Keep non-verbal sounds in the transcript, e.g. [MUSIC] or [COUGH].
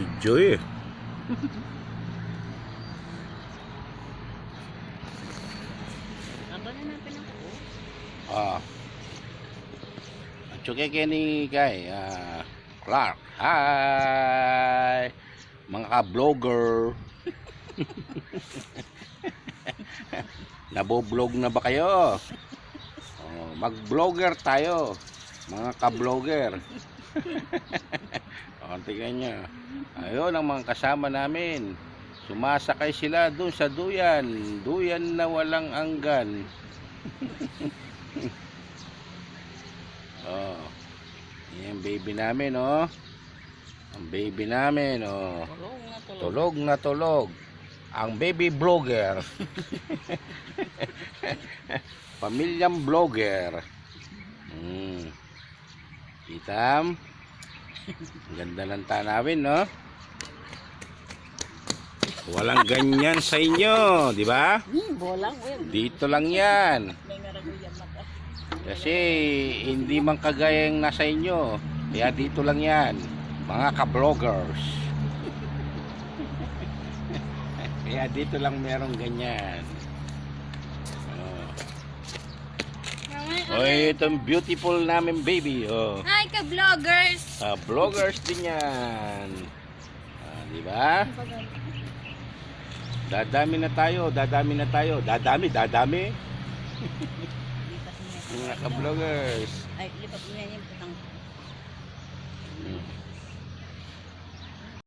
Video eh. Ang kuko. Ah. Chuke ni kay ah, Clark. Hi. Mga ka-vlogger. [LAUGHS] Naboblog na ba kayo? Oh, mag-vlogger tayo. Mga ka-vlogger. [LAUGHS] oh, tingnan nyo. Ayun ang mga kasama namin. Sumasakay sila doon sa duyan. Duyan na walang anggan. [LAUGHS] Oh. Yan baby namin, oh. Ang baby namin, oh. Na. Tulog na tulog. Ang baby vlogger. [LAUGHS] Pamilyang vlogger. Hmm. Itam. Ganda ng tanawin, no? Walang ganyan sa inyo, di ba? Hmm, Dito lang yan. Kasi hindi man kagaya yung nasa inyo. Kaya dito lang yan. Mga ka-vloggers. [LAUGHS] Kaya dito lang merong ganyan. Oh. Oh, itong beautiful namin baby. Oh. Hi ka-vloggers! Ah, vloggers din yan. Ah, di ba? Dadami na tayo, dadami na tayo. Dadami, dadami. [LAUGHS] Mga ka-vloggers. Ay, lipat niya yung putang